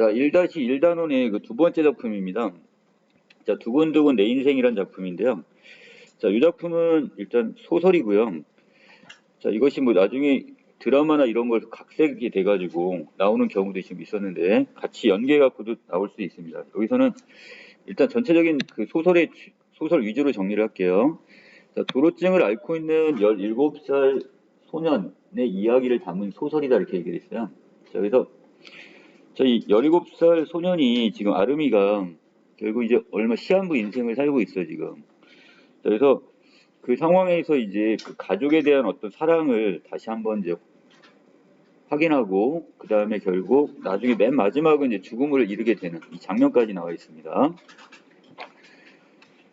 자, 1-1단원의 그 두 번째 작품입니다. 자, 두근두근 내 인생이란 작품인데요. 자, 이 작품은 일단 소설이고요. 자, 이것이 뭐 나중에 드라마나 이런 걸 각색이 돼가지고 나오는 경우도 지금 있었는데 같이 연계해갖고도 나올 수 있습니다. 여기서는 일단 전체적인 그 소설의 주- 소설 위주로 정리를 할게요. 자, 도로증을 앓고 있는 17살 소년의 이야기를 담은 소설이다 이렇게 얘기를 했어요. 자, 그래서 저희 17살 소년이 지금 아름이가 결국 이제 얼마 시한부 인생을 살고 있어 지금. 자, 그래서 그 상황에서 이제 그 가족에 대한 어떤 사랑을 다시 한번 이제 확인하고 그 다음에 결국 나중에 맨 마지막은 이제 죽음을 이르게 되는 이 장면까지 나와 있습니다.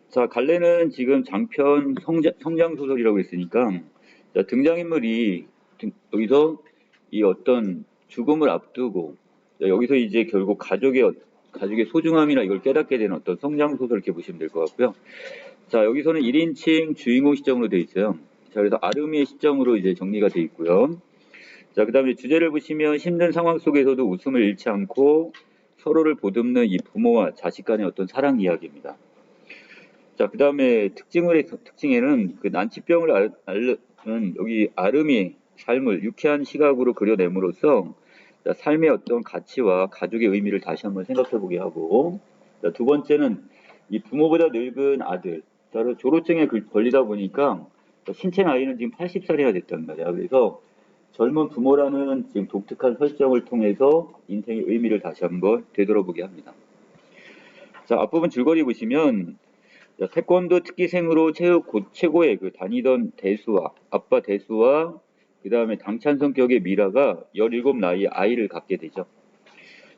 자, 갈래는 지금 장편 성장, 성장 소설이라고 했으니까 자, 등장인물이 등- 여기서 이 어떤 죽음을 앞두고 자, 여기서 이제 결국 가족의 어- 가족의 소중함이나 이걸 깨닫게 되는 어떤 성장 소설 이렇게 보시면 될 것 같고요. 자, 여기서는 1인칭 주인공 시점으로 되어 있어요. 자, 그래서 아름이의 시점으로 이제 정리가 되어 있고요. 자, 그 다음에 주제를 보시면 힘든 상황 속에서도 웃음을 잃지 않고 서로를 보듬는 이 부모와 자식 간의 어떤 사랑 이야기입니다. 자, 그 다음에 특징을, 특징에는 그 난치병을 알- 앓는 여기 아름이의 삶을 유쾌한 시각으로 그려냄으로써 자, 삶의 어떤 가치와 가족의 의미를 다시 한번 생각해 보게 하고 자, 두 번째는 이 부모보다 늙은 아들 자, 그리고 조로증에 걸- 걸리다 보니까 신체 나이는 지금 80살이나 됐단 말이야. 그래서 젊은 부모라는 지금 독특한 설정을 통해서 인생의 의미를 다시 한번 되돌아보게 합니다. 자, 앞부분 줄거리 보시면 자, 태권도 특기생으로 체육 고- 최고의 그 다니던 대수와 아빠 대수와 그 다음에 당찬 성격의 미라가 17 나이에 아이를 갖게 되죠.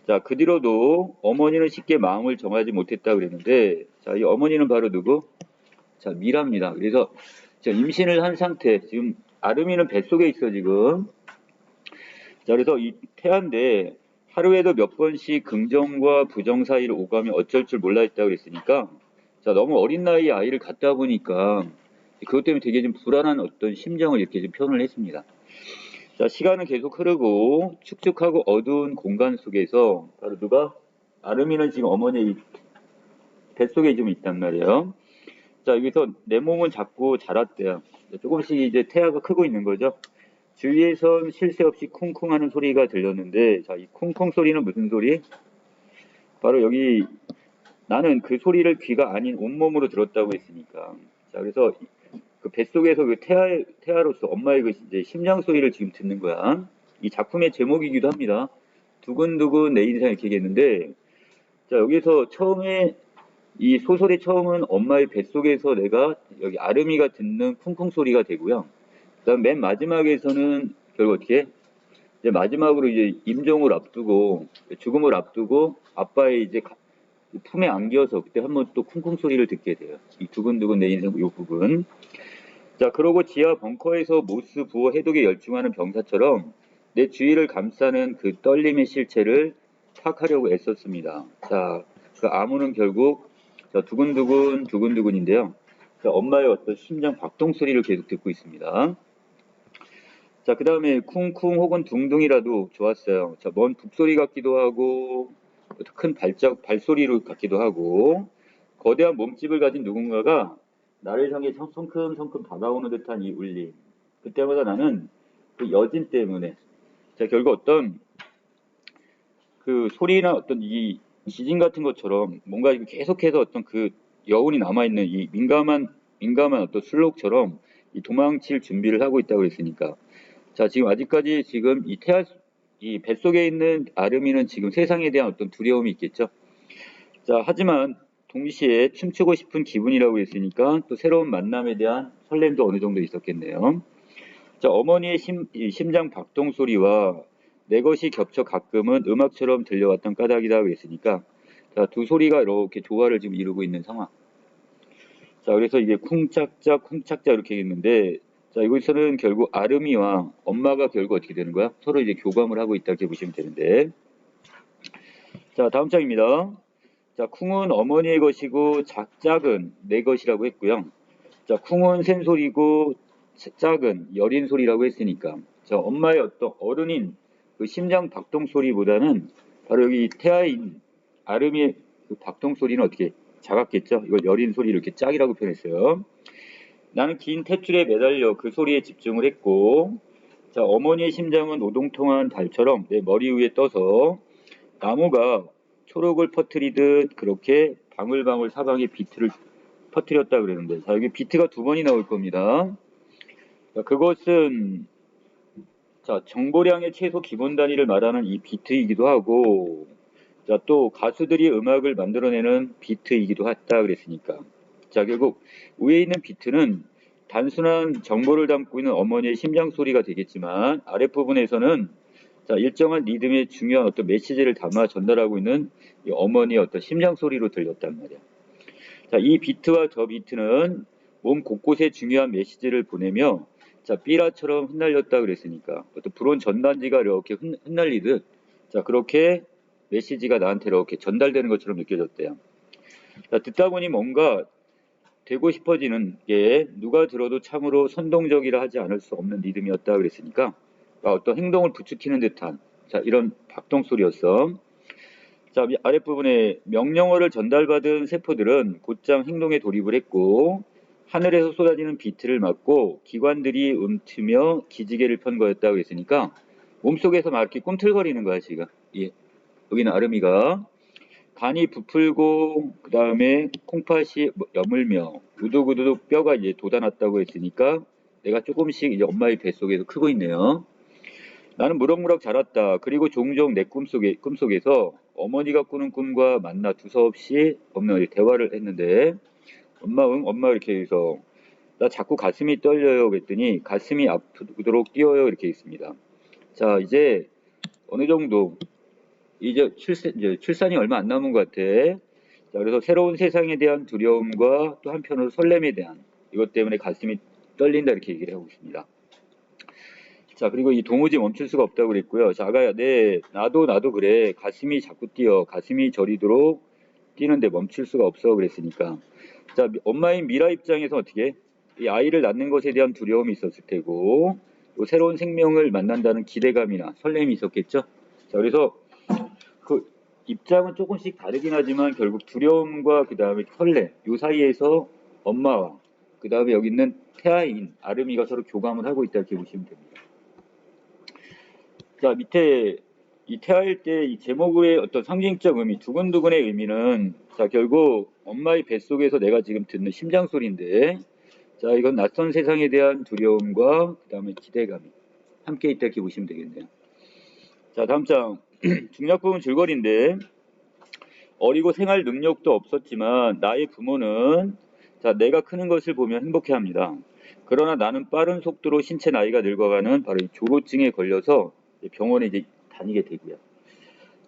자, 그 뒤로도 어머니는 쉽게 마음을 정하지 못했다 그랬는데, 자, 이 어머니는 바로 누구? 자, 미라입니다. 그래서 자, 임신을 한 상태, 지금 아름이는 뱃속에 있어, 지금. 자, 그래서 이 태아인데 하루에도 몇 번씩 긍정과 부정 사이를 오가며 어쩔 줄 몰라 했다고 그랬으니까, 자, 너무 어린 나이에 아이를 갖다 보니까 그것 때문에 되게 좀 불안한 어떤 심정을 이렇게 좀 표현을 했습니다. 자, 시간은 계속 흐르고 축축하고 어두운 공간 속에서 바로 누가 아름이는 지금 어머니의 이 뱃속에 좀 있단 말이에요. 자, 여기서 내 몸은 자꾸 자랐대요. 자, 조금씩 이제 태아가 크고 있는 거죠. 주위에선 쉴 새 없이 쿵쿵 하는 소리가 들렸는데, 자, 이 쿵쿵 소리는 무슨 소리? 바로 여기 나는 그 소리를 귀가 아닌 온몸으로 들었다고 했으니까. 자, 그래서 그 뱃속에서 그 태아, 태아로서 엄마의 그 이제 심장 소리를 지금 듣는 거야. 이 작품의 제목이기도 합니다. 두근두근 내 인생 이렇게 얘기했는데, 자, 여기서 처음에 이 소설의 처음은 엄마의 뱃속에서 내가 여기 아름이가 듣는 쿵쿵 소리가 되고요. 그다음 맨 마지막에서는 결국 어떻게 이제 마지막으로 이제 임종을 앞두고 죽음을 앞두고 아빠의 이제 가- 품에 안겨서 그때 한번 또 쿵쿵 소리를 듣게 돼요. 이 두근두근 내 인생 이 부분. 자, 그러고 지하 벙커에서 모스 부호 해독에 열중하는 병사처럼 내 주위를 감싸는 그 떨림의 실체를 파악하려고 애썼습니다. 자, 그 암호는 결국 자, 두근두근 두근두근인데요. 자, 엄마의 어떤 심장 박동 소리를 계속 듣고 있습니다. 자, 그 다음에 쿵쿵 혹은 둥둥이라도 좋았어요. 자, 먼 북소리 같기도 하고, 큰 발작, 발소리로 같기도 하고, 거대한 몸집을 가진 누군가가 나를 향해 성- 성큼성큼 다가오는 듯한 이 울림. 그때마다 나는 그 여진 때문에, 자, 결국 어떤 그 소리나 어떤 이 지진 같은 것처럼 뭔가 계속해서 어떤 그 여운이 남아있는 이 민감한, 민감한 어떤 술록처럼 이 도망칠 준비를 하고 있다고 했으니까. 자, 지금 아직까지 지금 이 태아, 이 뱃속에 있는 아름이는 지금 세상에 대한 어떤 두려움이 있겠죠. 자, 하지만 동시에 춤추고 싶은 기분이라고 했으니까 또 새로운 만남에 대한 설렘도 어느 정도 있었겠네요. 자, 어머니의 심, 이 심장 박동 소리와 내 것이 겹쳐 가끔은 음악처럼 들려왔던 까닭이다 그랬으니까 자, 두 소리가 이렇게 조화를 지금 이루고 있는 상황. 자, 그래서 이게 쿵짝짝 쿵짝짝 이렇게 했는데 자, 여기서는 결국 아름이와 엄마가 결국 어떻게 되는 거야? 서로 이제 교감을 하고 있다 이렇게 보시면 되는데. 자, 다음 장입니다. 자, 쿵은 어머니의 것이고 작작은 내 것이라고 했고요. 자, 쿵은 샘소리고 자- 짝은 여린 소리라고 했으니까. 자, 엄마의 어떤 어른인 그 심장 박동 소리보다는 바로 여기 태아인 아름이의 그 박동 소리는 어떻게 작았겠죠? 이걸 여린 소리를 이렇게 짝이라고 표현했어요. 나는 긴 탯줄에 매달려 그 소리에 집중을 했고, 자 어머니의 심장은 오동통한 달처럼 내 머리 위에 떠서 나무가 초록을 퍼뜨리듯 그렇게 방울방울 사방에 비트를 퍼뜨렸다 그랬는데, 자 여기 비트가 두 번이 나올 겁니다. 자, 그것은 자 정보량의 최소 기본 단위를 말하는 이 비트이기도 하고, 자 또 가수들이 음악을 만들어내는 비트이기도 했다 그랬으니까, 자 결국 위에 있는 비트는 단순한 정보를 담고 있는 어머니의 심장 소리가 되겠지만 아랫부분에서는 자, 일정한 리듬의 중요한 어떤 메시지를 담아 전달하고 있는 이 어머니의 어떤 심장 소리로 들렸단 말이야. 자, 이 비트와 저 비트는 몸 곳곳에 중요한 메시지를 보내며 자, 삐라처럼 흩날렸다 그랬으니까 어떤 불온 전단지가 이렇게 흩, 흩날리듯 자, 그렇게 메시지가 나한테 이렇게 전달되는 것처럼 느껴졌대요. 자, 듣다 보니 뭔가 되고 싶어지는 게 누가 들어도 참으로 선동적이라 하지 않을 수 없는 리듬이었다 그랬으니까 아, 어떤 행동을 부추기는 듯한 자 이런 박동 소리였어. 자 위- 아랫부분에 명령어를 전달받은 세포들은 곧장 행동에 돌입을 했고 하늘에서 쏟아지는 비트를 맞고 기관들이 움트며 기지개를 편 거였다고 했으니까 몸속에서 막 이렇게 꿈틀거리는 거야 지금. 예. 여기는 아름이가 간이 부풀고 그 다음에 콩팥이 뭐 여물며 우두구두둑 뼈가 이제 돋아났다고 했으니까 내가 조금씩 이제 엄마의 뱃속에서 크고 있네요. 나는 무럭무럭 자랐다. 그리고 종종 내 꿈속에 꿈속에서 어머니가 꾸는 꿈과 만나 두서없이 없는 대화를 했는데 엄마 응 엄마 이렇게 해서 나 자꾸 가슴이 떨려요 그랬더니 가슴이 아프도록 뛰어요 이렇게 있습니다. 자 이제 어느 정도 이제 출산, 이제 출산이 얼마 안 남은 것 같아. 자, 그래서 새로운 세상에 대한 두려움과 또 한편으로 설렘에 대한 이것 때문에 가슴이 떨린다 이렇게 얘기를 하고 있습니다. 자, 그리고 이 도무지 멈출 수가 없다고 그랬고요. 자, 아가야, 네, 나도 나도 그래. 가슴이 자꾸 뛰어. 가슴이 저리도록 뛰는데 멈출 수가 없어 그랬으니까. 자, 미- 엄마인 미라 입장에서 어떻게 이 아이를 낳는 것에 대한 두려움이 있었을 테고 또 새로운 생명을 만난다는 기대감이나 설렘이 있었겠죠. 자, 그래서 그 입장은 조금씩 다르긴 하지만 결국 두려움과 그 다음에 설렘 요 사이에서 엄마와 그 다음에 여기 있는 태아인 아름이가 서로 교감을 하고 있다 이렇게 보시면 됩니다. 자 밑에 이 태아일 때 이 제목의 어떤 상징적 의미 두근두근의 의미는 자 결국 엄마의 뱃속에서 내가 지금 듣는 심장 소리인데 자 이건 낯선 세상에 대한 두려움과 그 다음에 기대감이 함께 있다 이렇게 보시면 되겠네요. 자 다음 장 중약부분 줄거리인데 어리고 생활 능력도 없었지만 나의 부모는 자 내가 크는 것을 보면 행복해합니다. 그러나 나는 빠른 속도로 신체 나이가 늙어가는 바로 이 조로증에 걸려서 병원에 이제 다니게 되고요.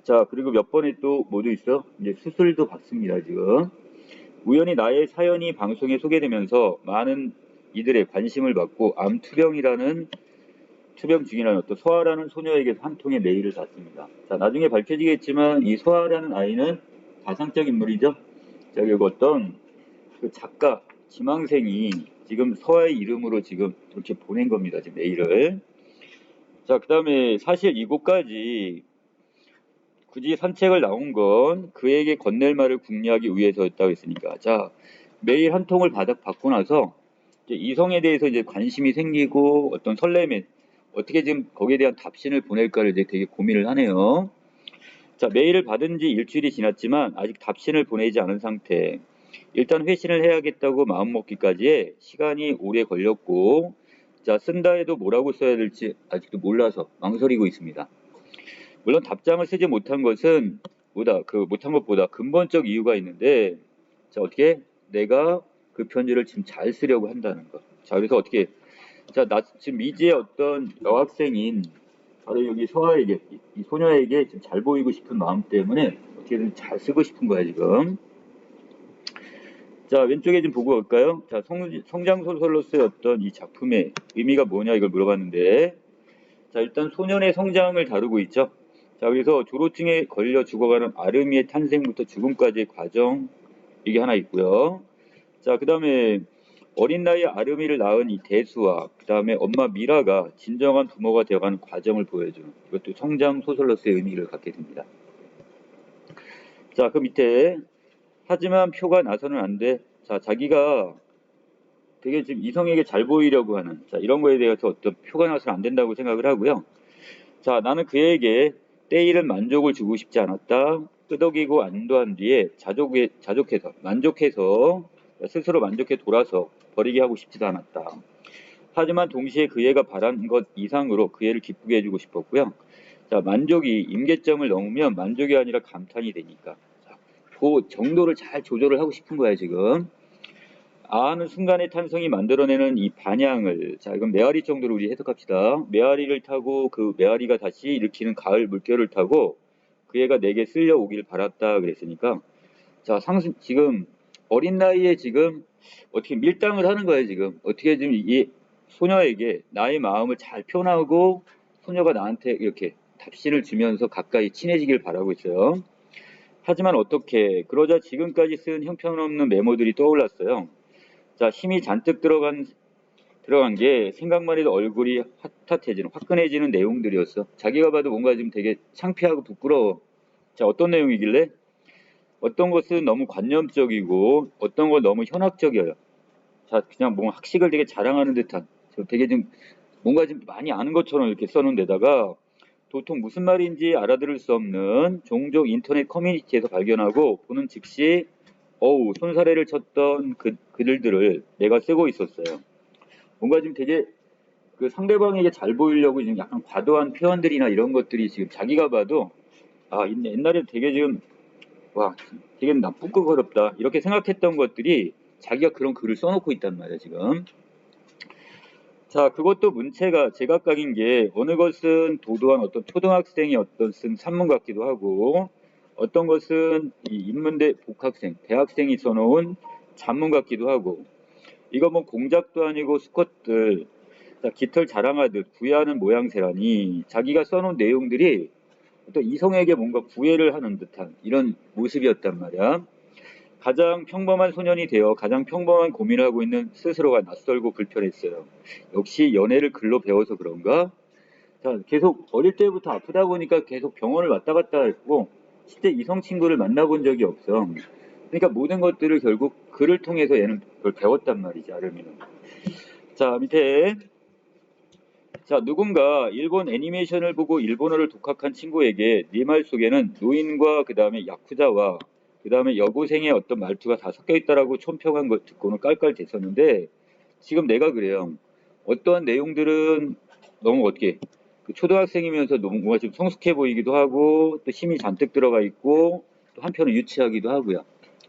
자 그리고 몇 번에 또 뭐도 있어? 이제 수술도 받습니다 지금. 우연히 나의 사연이 방송에 소개되면서 많은 이들의 관심을 받고 암투병이라는 투병 중이라는 어떤 서아라는 소녀에게서 한 통의 메일을 받습니다. 자, 나중에 밝혀지겠지만 이 서아라는 아이는 가상적 인물이죠. 자, 그리고 어떤 그 작가 지망생이 지금 서아의 이름으로 지금 이렇게 보낸 겁니다. 지금 메일을. 자, 그 다음에 사실 이곳까지 굳이 산책을 나온 건 그에게 건넬 말을 궁리하기 위해서였다고 했으니까. 자, 메일 한 통을 받아, 받고 나서 이성에 대해서 이제 관심이 생기고 어떤 설렘에 어떻게 지금 거기에 대한 답신을 보낼까를 이제 되게 고민을 하네요. 자, 메일을 받은 지 일주일이 지났지만 아직 답신을 보내지 않은 상태. 일단 회신을 해야겠다고 마음먹기까지에 시간이 오래 걸렸고, 자, 쓴다 해도 뭐라고 써야 될지 아직도 몰라서 망설이고 있습니다. 물론 답장을 쓰지 못한 것은 보다 그 못한 것보다 근본적 이유가 있는데, 자, 어떻게 내가 그 편지를 지금 잘 쓰려고 한다는 것. 자, 그래서 어떻게 자, 나 지금 미지의 어떤 여학생인 바로 여기 서아에게 이, 이 소녀에게 지금 잘 보이고 싶은 마음 때문에 어떻게든 잘 쓰고 싶은 거야 지금. 자 왼쪽에 좀 보고 갈까요? 자 성, 성장 소설로서의 어떤 이 작품의 의미가 뭐냐 이걸 물어봤는데 자 일단 소년의 성장을 다루고 있죠. 자 그래서 조로증에 걸려 죽어가는 아르미의 탄생부터 죽음까지의 과정 이게 하나 있고요. 자 그 다음에 어린 나이에 아르미를 낳은 이 대수와 그 다음에 엄마 미라가 진정한 부모가 되어가는 과정을 보여주는 이것도 성장 소설로서의 의미를 갖게 됩니다. 자, 그 밑에 하지만 표가 나서는 안 돼. 자, 자기가 되게 지금 이성에게 잘 보이려고 하는 자, 이런 거에 대해서 어떤 표가 나서는 안 된다고 생각을 하고요. 자, 나는 그에게 때이른 만족을 주고 싶지 않았다. 끄덕이고 안도한 뒤에 자족에, 자족해서 만족해서 스스로 만족해 돌아서 버리게 하고 싶지도 않았다. 하지만 동시에 그 애가 바란 것 이상으로 그 애를 기쁘게 해주고 싶었고요. 자, 만족이 임계점을 넘으면 만족이 아니라 감탄이 되니까. 자, 그 정도를 잘 조절을 하고 싶은 거야, 지금. 아는 순간의 탄성이 만들어내는 이 반향을, 자, 이건 메아리 정도로 우리 해석합시다. 메아리를 타고 그 메아리가 다시 일으키는 가을 물결을 타고 그 애가 내게 쓸려오길 바랐다 그랬으니까. 자, 상승, 지금 어린 나이에 지금 어떻게 밀당을 하는 거예요, 지금. 어떻게 지금 이 소녀에게 나의 마음을 잘 표현하고 소녀가 나한테 이렇게 답신을 주면서 가까이 친해지길 바라고 있어요. 하지만 어떻게 그러자 지금까지 쓴 형편없는 메모들이 떠올랐어요. 자 힘이 잔뜩 들어간 들어간 게 생각만 해도 얼굴이 핫핫해지는 화끈해지는 내용들이었어. 자기가 봐도 뭔가 지금 되게 창피하고 부끄러워. 자 어떤 내용이길래? 어떤 것은 너무 관념적이고 어떤 건 너무 현학적이어요. 자 그냥 뭔가 학식을 되게 자랑하는 듯한 저 되게 좀 뭔가 좀 많이 아는 것처럼 이렇게 써놓은 데다가 도통 무슨 말인지 알아들을 수 없는 종종 인터넷 커뮤니티에서 발견하고 보는 즉시 어우 손사래를 쳤던 그 글들을 내가 쓰고 있었어요. 뭔가 지금 되게 그 상대방에게 잘 보이려고 지금 약간 과도한 표현들이나 이런 것들이 지금 자기가 봐도 아 옛- 옛날에 되게 지금 와 되게 나쁘고 어렵다. 이렇게 생각했던 것들이 자기가 그런 글을 써놓고 있단 말이야 지금. 자, 그것도 문체가 제각각인 게 어느 것은 도도한 어떤 초등학생이 어떤 쓴 산문 같기도 하고 어떤 것은 이 인문대 복학생, 대학생이 써놓은 잡문 같기도 하고. 이거 뭐 공작도 아니고 수컷들. 자, 깃털 자랑하듯 구애하는 모양새라니 자기가 써놓은 내용들이 어떤 이성에게 뭔가 구애를 하는 듯한 이런 모습이었단 말이야. 가장 평범한 소년이 되어 가장 평범한 고민을 하고 있는 스스로가 낯설고 불편했어요. 역시 연애를 글로 배워서 그런가? 자, 계속 어릴 때부터 아프다 보니까 계속 병원을 왔다 갔다 했고 실제 이성 친구를 만나본 적이 없어. 그러니까 모든 것들을 결국 글을 통해서 얘는 그걸 배웠단 말이지, 아름이는. 자, 밑에 자, 누군가 일본 애니메이션을 보고 일본어를 독학한 친구에게 네 말 속에는 노인과 그 다음에 야쿠자와 그 다음에 여고생의 어떤 말투가 다 섞여 있다라고 촌평한 걸 듣고는 깔깔댔었는데 지금 내가 그래요. 어떠한 내용들은 너무 어떻게 그 초등학생이면서 너무 뭔가 좀 성숙해 보이기도 하고 또 힘이 잔뜩 들어가 있고 또 한편은 유치하기도 하고요.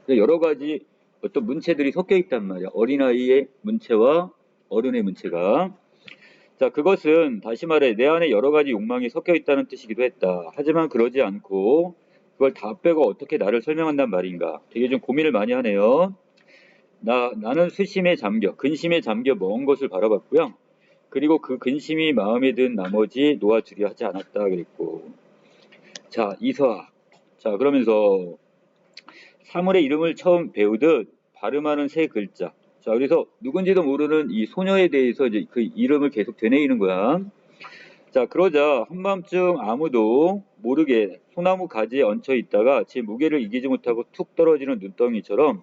여러 가지 어떤 문체들이 섞여 있단 말이야. 어린아이의 문체와 어른의 문체가. 자, 그것은 다시 말해 내 안에 여러 가지 욕망이 섞여 있다는 뜻이기도 했다. 하지만 그러지 않고 그걸 다 빼고 어떻게 나를 설명한단 말인가. 되게 좀 고민을 많이 하네요. 나, 나는 수심에 잠겨, 근심에 잠겨 먼 것을 바라봤고요. 그리고 그 근심이 마음에 든 나머지 놓아주려 하지 않았다 그랬고. 자, 이서학. 자, 그러면서 사물의 이름을 처음 배우듯 발음하는 세 글자. 자, 그래서 누군지도 모르는 이 소녀에 대해서 이제 그 이름을 계속 되뇌이는 거야. 자, 그러자 한밤중 아무도 모르게 소나무 가지에 얹혀 있다가 제 무게를 이기지 못하고 툭 떨어지는 눈덩이처럼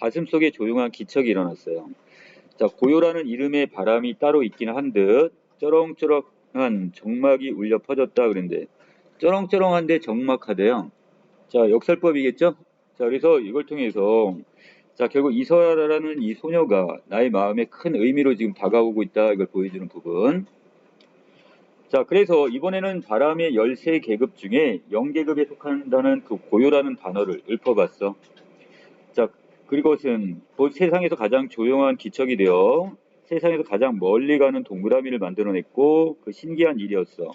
가슴 속에 조용한 기척이 일어났어요. 자, 고요라는 이름의 바람이 따로 있긴 한 듯 쩌렁쩌렁한 정막이 울려 퍼졌다 그랬는데 쩌렁쩌렁한데 정막하대요. 자, 역설법이겠죠? 자, 그래서 이걸 통해서 자, 결국 이서라라는 이 소녀가 나의 마음에 큰 의미로 지금 다가오고 있다 이걸 보여주는 부분. 자, 그래서 이번에는 바람의 13계급 중에 0계급에 속한다는 그 고요라는 단어를 읊어봤어. 자, 곧 세상에서 가장 조용한 기척이 되어 세상에서 가장 멀리 가는 동그라미를 만들어냈고 그 신기한 일이었어.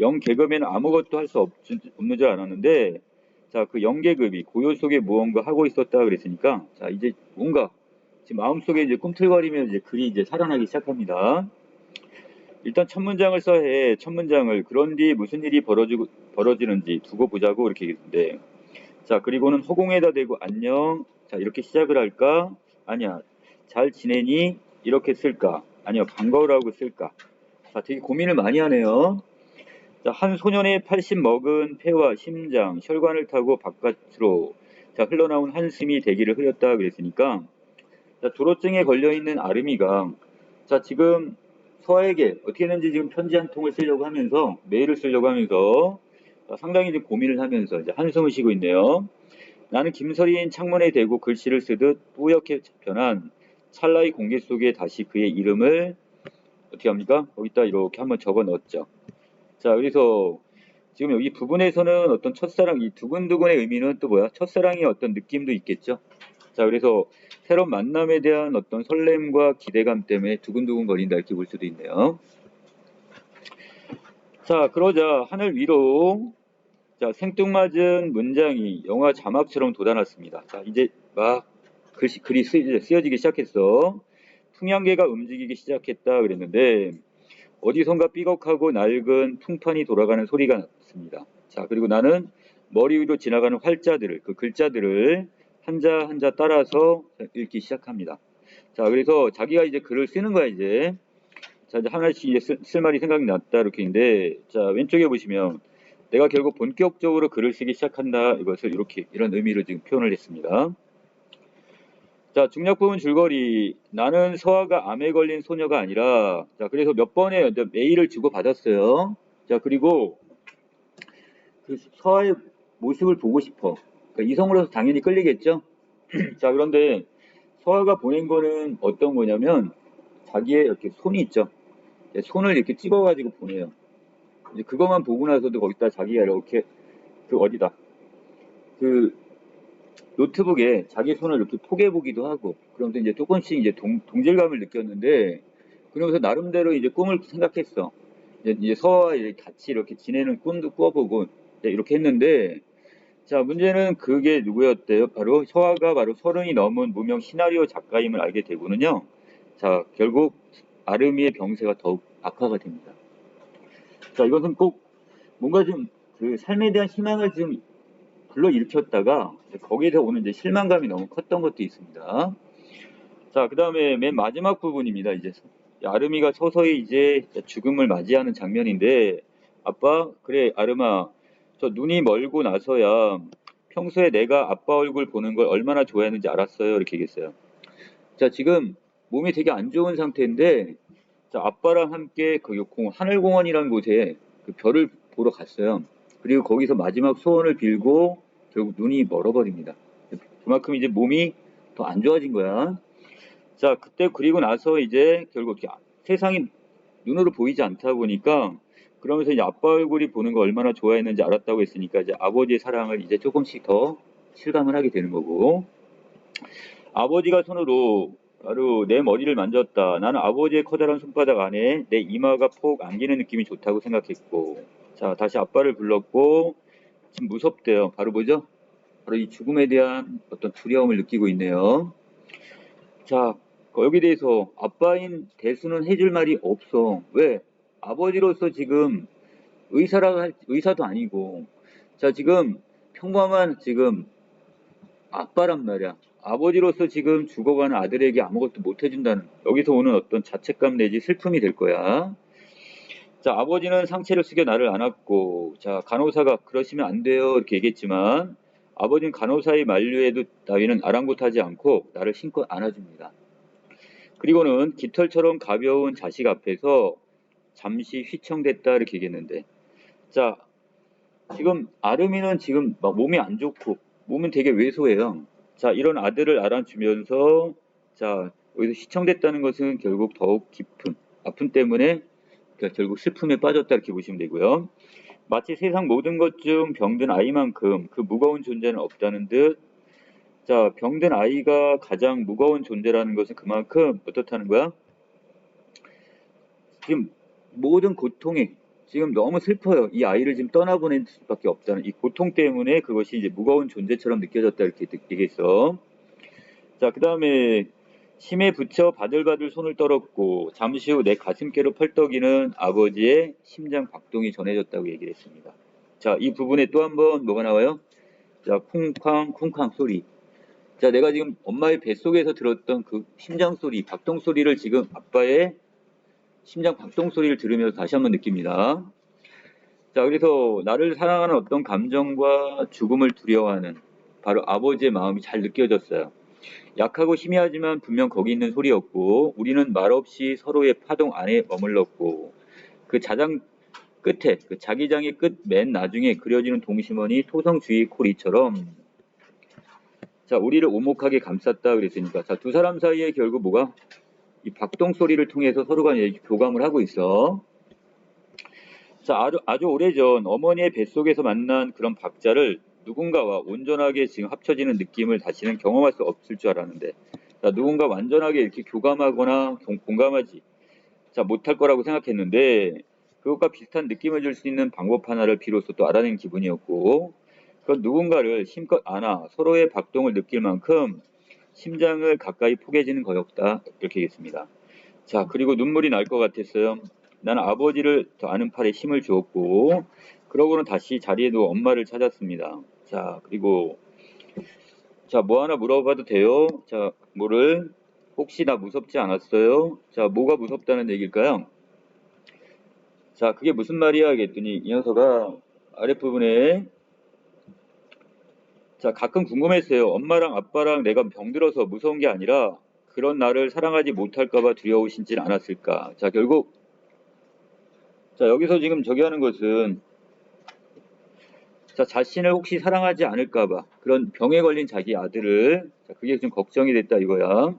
0계급에는 아무것도 할 수 없는 줄 알았는데 자, 그 0계급이 고요 속에 무언가 하고 있었다 그랬으니까 자, 이제 뭔가 지금 마음속에 이제 꿈틀거리면 이제 글이 이제 살아나기 시작합니다. 일단 첫 문장을 써해. 첫 문장을 그런 뒤 무슨 일이 벌어지고, 벌어지는지 두고 보자고 이렇게 얘기했는데 자 그리고는 허공에다 대고 안녕 자 이렇게 시작을 할까? 아니야. 잘 지내니? 이렇게 쓸까? 아니요 반가워라고 쓸까? 자 되게 고민을 많이 하네요 자, 한 소년의 80 먹은 폐와 심장, 혈관을 타고 바깥으로 자, 흘러나온 한숨이 대기를 흐렸다 그랬으니까 자, 조로증에 걸려 있는 아름이가 자, 지금 서에게 어떻게 했는지 지금 편지 한 통을 쓰려고 하면서 메일을 쓰려고 하면서 자, 상당히 이제 고민을 하면서 이제 한숨을 쉬고 있네요. 나는 김서리인 창문에 대고 글씨를 쓰듯 뿌옇게 편한 찰나의 공기 속에 다시 그의 이름을 어떻게 합니까? 거기다 이렇게 한번 적어 넣었죠. 자, 그래서 지금 여기 부분에서는 어떤 첫사랑, 이 두근두근의 의미는 또 뭐야? 첫사랑의 어떤 느낌도 있겠죠? 자, 그래서 새로운 만남에 대한 어떤 설렘과 기대감 때문에 두근두근 거린다 이렇게 볼 수도 있네요. 자, 그러자 하늘 위로 자, 생뚱맞은 문장이 영화 자막처럼 돋아났습니다. 자, 이제 막 글씨, 글이 쓰, 쓰여지기 시작했어. 풍향계가 움직이기 시작했다 그랬는데 어디선가 삐걱하고 낡은 풍판이 돌아가는 소리가 났습니다. 자, 그리고 나는 머리 위로 지나가는 활자들을, 그 글자들을 한자 한자 따라서 읽기 시작합니다. 자, 그래서 자기가 이제 글을 쓰는 거야, 이제. 자, 이제 하나씩 이제 쓸, 쓸 말이 생각이 났다, 이렇게 있는데, 자, 왼쪽에 보시면 내가 결국 본격적으로 글을 쓰기 시작한다, 이것을 이렇게, 이런 의미로 지금 표현을 했습니다. 자, 중략 부분 줄거리. 나는 서아가 암에 걸린 소녀가 아니라, 자, 그래서 몇 번의 메일을 주고 받았어요. 자, 그리고 그 서아의 모습을 보고 싶어. 그러니까 이성으로서 당연히 끌리겠죠? 자, 그런데 서아가 보낸 거는 어떤 거냐면, 자기의 이렇게 손이 있죠? 네, 손을 이렇게 찍어가지고 보내요. 이제 그것만 보고 나서도 거기다 자기가 이렇게, 그 어디다. 그 노트북에 자기 손을 이렇게 포개보기도 하고, 그러면서 이제 조금씩 이제 동, 동질감을 느꼈는데, 그러면서 나름대로 이제 꿈을 생각했어. 이제, 이제 서와 이렇게 같이 이렇게 지내는 꿈도 꾸어보고, 이제 이렇게 했는데, 자, 문제는 그게 누구였대요? 바로 서화가 바로 서른이 넘은 무명 시나리오 작가임을 알게 되고는요. 자, 결국 아르미의 병세가 더욱 악화가 됩니다. 자, 이것은 꼭 뭔가 좀 그 삶에 대한 희망을 좀 불러일으켰다가 거기에서 오는 이제 실망감이 너무 컸던 것도 있습니다. 자, 그 다음에 맨 마지막 부분입니다. 이제 아르미가 서서히 이제 죽음을 맞이하는 장면인데 아빠, 그래, 아르마, 저 눈이 멀고 나서야 평소에 내가 아빠 얼굴 보는 걸 얼마나 좋아했는지 알았어요. 이렇게 얘기했어요. 자, 지금 몸이 되게 안 좋은 상태인데, 자, 아빠랑 함께 그 공- 하늘공원이라는 곳에 그 별을 보러 갔어요. 그리고 거기서 마지막 소원을 빌고 결국 눈이 멀어버립니다. 그만큼 이제 몸이 더 안 좋아진 거야. 자, 그때 그리고 나서 이제 결국 세상이 눈으로 보이지 않다 보니까 그러면서 이제 아빠 얼굴이 보는 거 얼마나 좋아했는지 알았다고 했으니까 이제 아버지의 사랑을 이제 조금씩 더 실감을 하게 되는 거고 아버지가 손으로 바로 내 머리를 만졌다. 나는 아버지의 커다란 손바닥 안에 내 이마가 폭 안기는 느낌이 좋다고 생각했고 자 다시 아빠를 불렀고 지금 무섭대요. 바로 뭐죠? 바로 이 죽음에 대한 어떤 두려움을 느끼고 있네요. 자 여기 대해서 아빠인 대수는 해줄 말이 없어. 왜? 아버지로서 지금 의사라 할 의사도 아니고 자 지금 평범한 지금 아빠란 말이야. 아버지로서 지금 죽어가는 아들에게 아무것도 못 해준다는 여기서 오는 어떤 자책감 내지 슬픔이 될 거야. 자 아버지는 상체를 숙여 나를 안았고 자 간호사가 그러시면 안 돼요 이렇게 얘기했지만 아버지는 간호사의 만류에도 따위는 아랑곳하지 않고 나를 신고 안아줍니다. 그리고는 깃털처럼 가벼운 자식 앞에서 잠시 휘청댔다 이렇게 얘기했는데 자 지금 아름이는 지금 막 몸이 안 좋고 몸은 되게 왜소해요. 자 이런 아들을 알아주면서 자 여기서 휘청댔다는 것은 결국 더욱 깊은 아픔 때문에 그러니까 결국 슬픔에 빠졌다 이렇게 보시면 되고요. 마치 세상 모든 것 중 병든 아이만큼 그 무거운 존재는 없다는 듯. 자 병든 아이가 가장 무거운 존재라는 것은 그만큼 어떻다는 거야? 지금 모든 고통이 지금 너무 슬퍼요. 이 아이를 지금 떠나보낼 수밖에 없다는 이 고통 때문에 그것이 이제 무거운 존재처럼 느껴졌다 이렇게 얘기했어. 자, 그 다음에 심에 붙여 바들바들 손을 떨었고 잠시 후 내 가슴께로 펄떡이는 아버지의 심장 박동이 전해졌다고 얘기를 했습니다. 자, 이 부분에 또 한 번 뭐가 나와요? 자, 쿵쾅 쿵쾅 소리. 자, 내가 지금 엄마의 뱃속에서 들었던 그 심장 소리, 박동 소리를 지금 아빠의 심장 박동 소리를 들으면서 다시 한번 느낍니다. 자, 그래서 나를 사랑하는 어떤 감정과 죽음을 두려워하는 바로 아버지의 마음이 잘 느껴졌어요. 약하고 희미하지만 분명 거기 있는 소리였고 우리는 말없이 서로의 파동 안에 머물렀고 그 자장 끝에 그 자기장의 끝 맨 나중에 그려지는 동심원이 토성주의 코리처럼 자 우리를 오목하게 감쌌다 그랬으니까 자 두 사람 사이에 결국 뭐가 이 박동 소리를 통해서 서로가 교감을 하고 있어. 자 아주 아주 오래전 어머니의 뱃속에서 만난 그런 박자를 누군가와 온전하게 지금 합쳐지는 느낌을 다시는 경험할 수 없을 줄 알았는데 자, 누군가 완전하게 이렇게 교감하거나 공- 공감하지 자 못할 거라고 생각했는데 그것과 비슷한 느낌을 줄 수 있는 방법 하나를 비로소 또 알아낸 기분이었고 그건 누군가를 힘껏 안아 서로의 박동을 느낄 만큼 심장을 가까이 포개지는 거였다 이렇게 얘기했습니다. 자 그리고 눈물이 날 것 같았어요. 나는 아버지를 더 아는 팔에 힘을 주었고 그러고는 다시 자리에 누워 엄마를 찾았습니다. 자 그리고 자 뭐 하나 물어봐도 돼요? 자 뭐를 혹시 나 무섭지 않았어요? 자 뭐가 무섭다는 얘기일까요? 자 그게 무슨 말이야? 그랬더니 이 녀석아 아랫부분에 자 가끔 궁금했어요. 엄마랑 아빠랑 내가 병들어서 무서운 게 아니라 그런 나를 사랑하지 못할까봐 두려우신진 않았을까? 자 결국 자 여기서 지금 저기 하는 것은 자 자신을 혹시 사랑하지 않을까봐 그런 병에 걸린 자기 아들을 자 그게 좀 걱정이 됐다 이거야.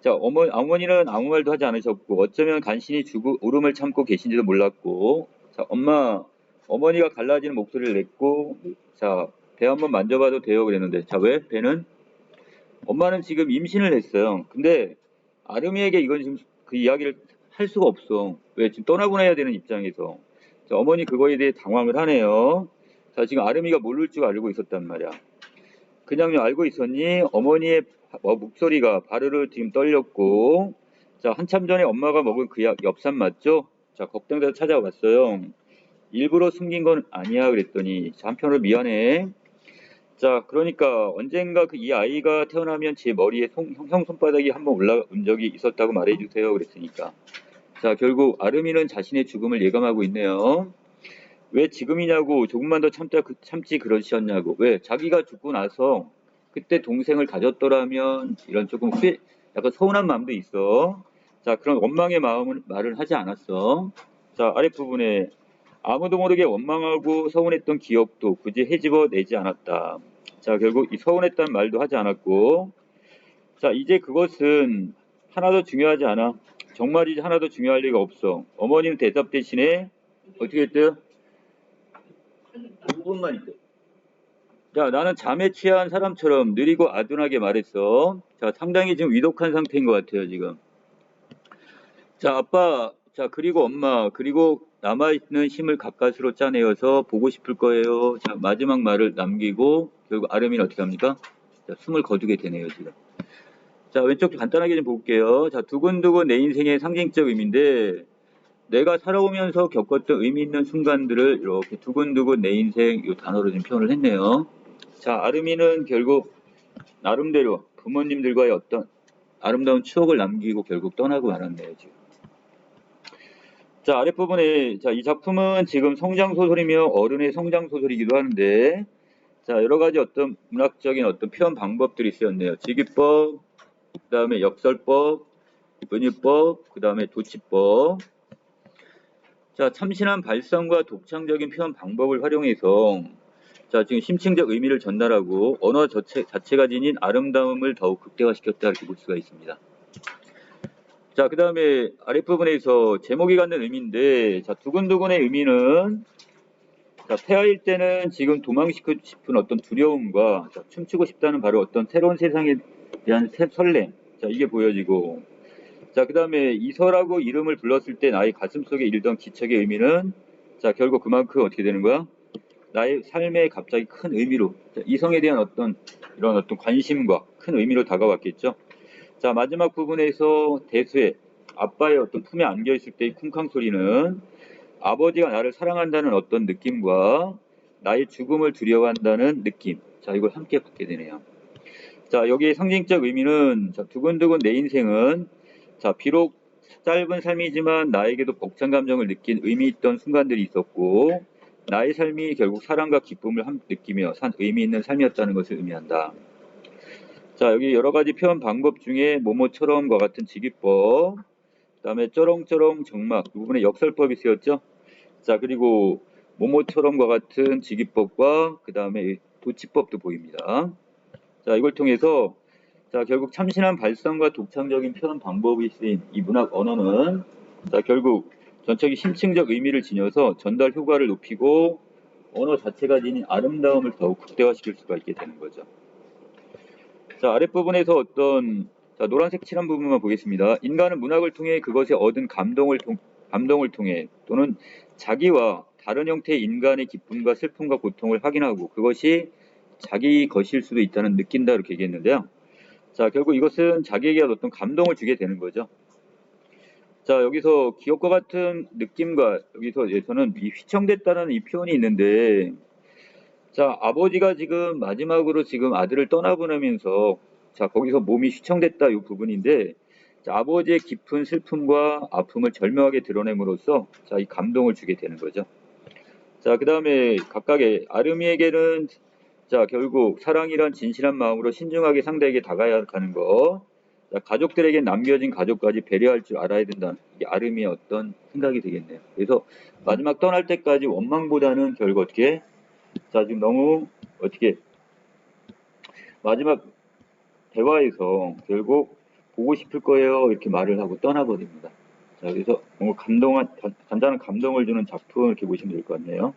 자 어머 어머니는 아무 말도 하지 않으셨고 어쩌면 간신히 죽을 울음을 참고 계신지도 몰랐고 자 엄마 어머니가 갈라지는 목소리를 냈고 자 배 한번 만져봐도 돼요 그랬는데 자 왜 배는 엄마는 지금 임신을 했어요. 근데 아름이에게 이건 지금 그 이야기를 할 수가 없어. 왜 지금 떠나보내야 되는 입장에서 자, 어머니 그거에 대해 당황을 하네요. 자 지금 아름이가 모를 줄 알고 있었단 말이야. 그냥 알고 있었니? 어머니의 바- 어, 목소리가 바르르 지금 떨렸고 자 한참 전에 엄마가 먹은 그 약 엽산 맞죠? 자 걱정돼서 찾아왔어요. 일부러 숨긴 건 아니야 그랬더니 자, 한편으로 미안해. 자 그러니까 언젠가 그 이 아이가 태어나면 제 머리에 송- 형, 형 손바닥이 한번 올라온 적이 있었다고 말해주세요 그랬으니까 자 결국 아름이는 자신의 죽음을 예감하고 있네요. 왜 지금이냐고 조금만 더 참자 그- 참지 그러셨냐고. 왜 자기가 죽고 나서 그때 동생을 가졌더라면 이런 조금 후회 약간 서운한 마음도 있어. 자 그런 원망의 마음은 말을 하지 않았어. 자 아랫부분에 아무도 모르게 원망하고 서운했던 기억도 굳이 헤집어 내지 않았다. 자 결국 이 서운했다는 말도 하지 않았고. 자 이제 그것은 하나도 중요하지 않아. 정말이지 하나도 중요할 리가 없어. 어머니는 대답 대신에 어떻게 했대요? 5분만 있어. 자, 나는 잠에 취한 사람처럼 느리고 아둔하게 말했어. 자, 상당히 지금 위독한 상태인 것 같아요, 지금. 자, 아빠, 자, 그리고 엄마, 그리고 남아있는 힘을 가까스로 짜내어서 보고 싶을 거예요. 자, 마지막 말을 남기고, 결국 아름이는 어떻게 합니까? 자, 숨을 거두게 되네요, 지금. 자, 왼쪽 간단하게 좀 볼게요. 자, 두근두근 내 인생의 상징적 의미인데, 내가 살아오면서 겪었던 의미 있는 순간들을 이렇게 두근두근 내 인생 이 단어로 좀 표현을 했네요. 자, 아름이는 결국 나름대로 부모님들과의 어떤 아름다운 추억을 남기고 결국 떠나고 말았네요, 지금. 자, 아랫부분에, 자, 이 작품은 지금 성장소설이며 어른의 성장소설이기도 하는데, 자, 여러 가지 어떤 문학적인 어떤 표현 방법들이 쓰였네요. 직위법, 그 다음에 역설법, 은유법, 그 다음에 도치법, 자, 참신한 발성과 독창적인 표현 방법을 활용해서 자, 지금 심층적 의미를 전달하고 언어 자체, 자체가 지닌 아름다움을 더욱 극대화시켰다 이렇게 볼 수가 있습니다. 자, 그 다음에 아랫부분에서 제목이 갖는 의미인데, 자, 두근두근의 의미는 자, 폐하일 때는 지금 도망치고 싶은 어떤 두려움과 자, 춤추고 싶다는 바로 어떤 새로운 세상에 대한 새- 설렘. 자, 이게 보여지고, 자, 그 다음에 이서라고 이름을 불렀을 때 나의 가슴 속에 일던 기척의 의미는 자, 결국 그만큼 어떻게 되는 거야? 나의 삶에 갑자기 큰 의미로, 자, 이성에 대한 어떤 이런 어떤 관심과 큰 의미로 다가왔겠죠. 자, 마지막 부분에서 대수의 아빠의 어떤 품에 안겨 있을 때의 쿵쾅 소리는 아버지가 나를 사랑한다는 어떤 느낌과 나의 죽음을 두려워한다는 느낌. 자, 이걸 함께 받게 되네요. 자, 여기에 상징적 의미는 자, 두근두근 내 인생은 자, 비록 짧은 삶이지만 나에게도 벅찬 감정을 느낀 의미 있던 순간들이 있었고 나의 삶이 결국 사랑과 기쁨을 함- 느끼며 산 의미 있는 삶이었다는 것을 의미한다. 자, 여기 여러 가지 표현 방법 중에 뭐뭐처럼과 같은 직입법, 그 다음에 쩌렁쩌렁 정막 이 부분에 역설법이 쓰였죠. 자, 그리고 뭐뭐처럼과 같은 직입법과 그 다음에 도치법도 보입니다. 자, 이걸 통해서 자, 결국 참신한 발상과 독창적인 표현 방법이 쓰인 이 문학 언어는 자, 결국 전적인 심층적 의미를 지녀서 전달 효과를 높이고 언어 자체가 지닌 아름다움을 더욱 극대화시킬 수가 있게 되는 거죠. 자, 아랫부분에서 어떤 자, 노란색 칠한 부분만 보겠습니다. 인간은 문학을 통해 그것에 얻은 감동을 통, 감동을 통해 또는 자기와 다른 형태의 인간의 기쁨과 슬픔과 고통을 확인하고 그것이 자기 것일 수도 있다는 느낀다 이렇게 얘기했는데요. 자, 결국 이것은 자기에게 어떤 감동을 주게 되는 거죠. 자, 여기서 기억과 같은 느낌과 여기서 예, 저는 이 휘청됐다는 이 표현이 있는데 자, 아버지가 지금 마지막으로 지금 아들을 떠나보내면서 자, 거기서 몸이 휘청됐다 이 부분인데 자, 아버지의 깊은 슬픔과 아픔을 절묘하게 드러냄으로써 자, 이 감동을 주게 되는 거죠. 자, 그 다음에 각각의 아름이에게는 자, 결국 사랑이란 진실한 마음으로 신중하게 상대에게 다가야 하는 거. 자, 가족들에게 남겨진 가족까지 배려할 줄 알아야 된다는 이게 아름이의 어떤 생각이 되겠네요. 그래서 마지막 떠날 때까지 원망보다는 결국 어떻게 자, 지금 너무 어떻게 마지막 대화에서 결국 보고 싶을 거예요 이렇게 말을 하고 떠나버립니다. 자, 그래서 뭔가 감동한 잔- 잔잔한 감동을 주는 작품 이렇게 보시면 될 것 같네요.